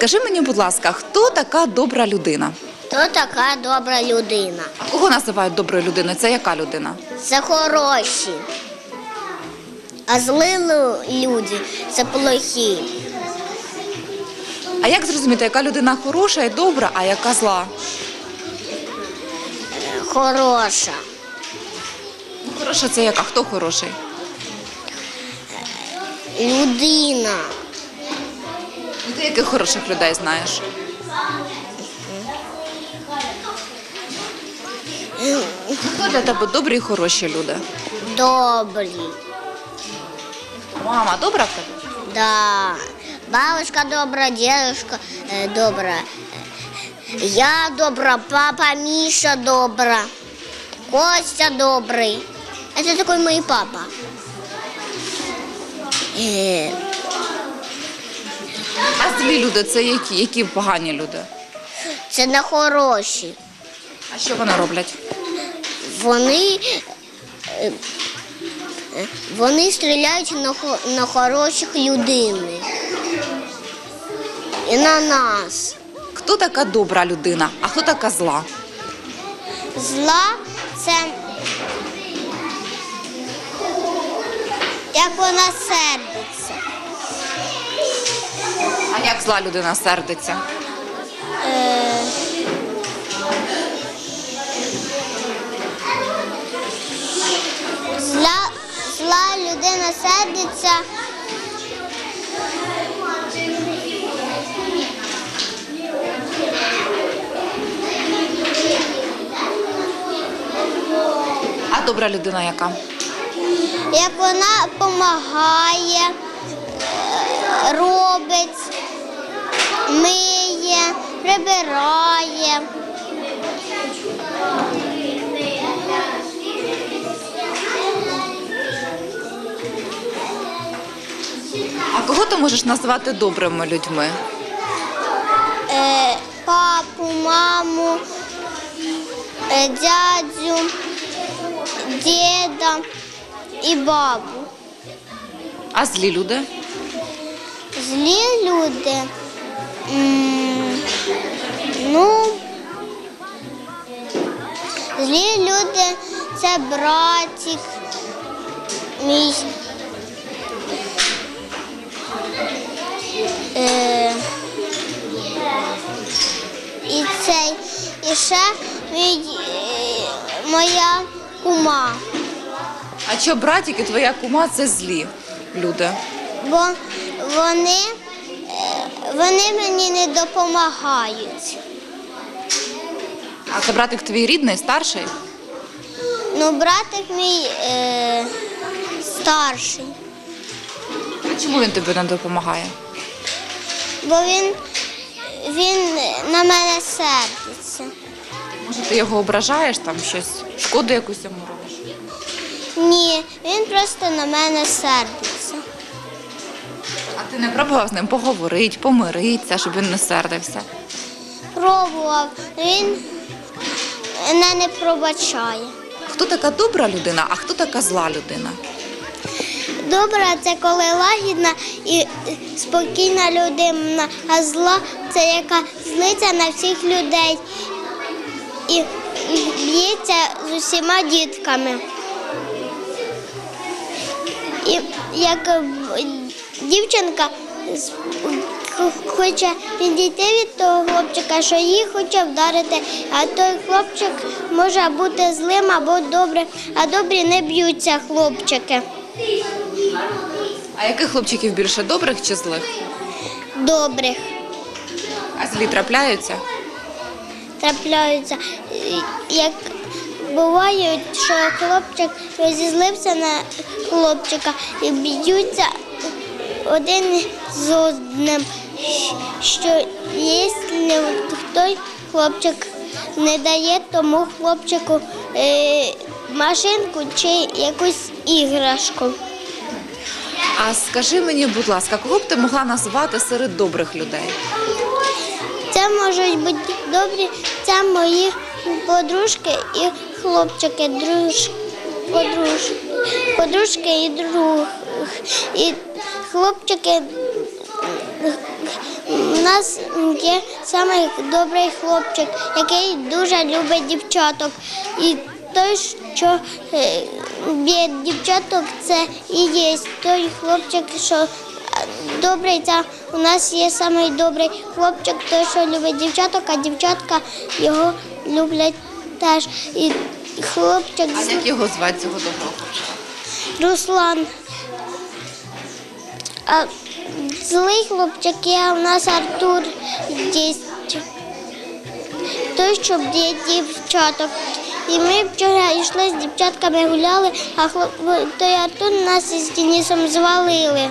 Скажи мені, будь ласка, хто така добра людина? То така добра людина. А кого називають доброю людиною? Це яка людина? Це хороші. А лю- люди це плохі. А як зрозуміти, яка людина хороша і добра, а яка зла? Хороша. Хороша це яка? Хто хороший? Людина. Ну, ти яких хороших людей знаєш? Хто для тебе добрі і хороші люди? Добрі. Мама добра в тебе? Да. Бабушка добра, дедушка е, добра. Я добра, папа Миша добра. Костя добрий. Это такой мой папа. Е, Злі люди це які? Які погані люди? Це не хороші. А що вони роблять? Вони, е, вони стріляють на, на хороших людини. І на нас. Хто така добра людина, а хто така зла? Зла це як вона сердиться. Як зла людина сердиться? Е, Зла, зла людина сердиться. А добра людина яка? як вона допомагає, робить, миє, прибирає. А кого ти можеш назвати добрими людьми? Е, папу, маму, е, дядю, діда і бабу. А злі люди? Злі люди. Ну, злі люди це братик мій. Е, і цей, і ще мій, е, моя кума. А що братик і твоя кума це злі люди? бо вони, вони мені не допомагають. А це братик твій рідний, старший? Ну, братик мій е, старший, А чому він тобі не допомагає? бо він, він на мене сердиться. Може, ти його ображаєш, там щось, шкоду якусь йому робиш? Ні, він просто на мене сердиться. Ти не пробував з ним поговорити, помиритися, щоб він не сердився? Пробував, він мене не пробачає. Хто така добра людина, а хто така зла людина? Добра це коли лагідна і спокійна людина, а зла це яка злиться на всіх людей і б'ється з усіма дітками. І як дівчинка хоче відійти від того хлопчика, що її хоче вдарити, а той хлопчик може бути злим або добрим, а добрі не б'ються хлопчики. А яких хлопчиків більше добрих чи злих? добрих А злі трапляються? трапляються. Як буває, що хлопчик розізлився на хлопчика і б'ються один з одним, що якщо той хлопчик не дає тому хлопчику е, машинку чи якусь іграшку. А скажи мені, будь ласка, кого б ти могла назвати серед добрих людей? Це можуть бути добрі, це мої подружки і хлопчики, друж, подруж, подружки і друг. І хлопчики У нас є самий добрий хлопчик, який дуже любить дівчаток. І той, що е, б'є дівчаток, це і є той хлопчик, що е, добрий. Це у нас є самий добрий хлопчик, той, що любить дівчаток, а дівчатка його люблять теж. І хлопчик А як його звати цього доброго хлопчика? Руслан. А злий хлопчик є, у нас Артур є. Той, щоб дівчаток. І ми вчора йшли з дівчатками гуляли, а хлоп... той Артур нас із Денисом звалили.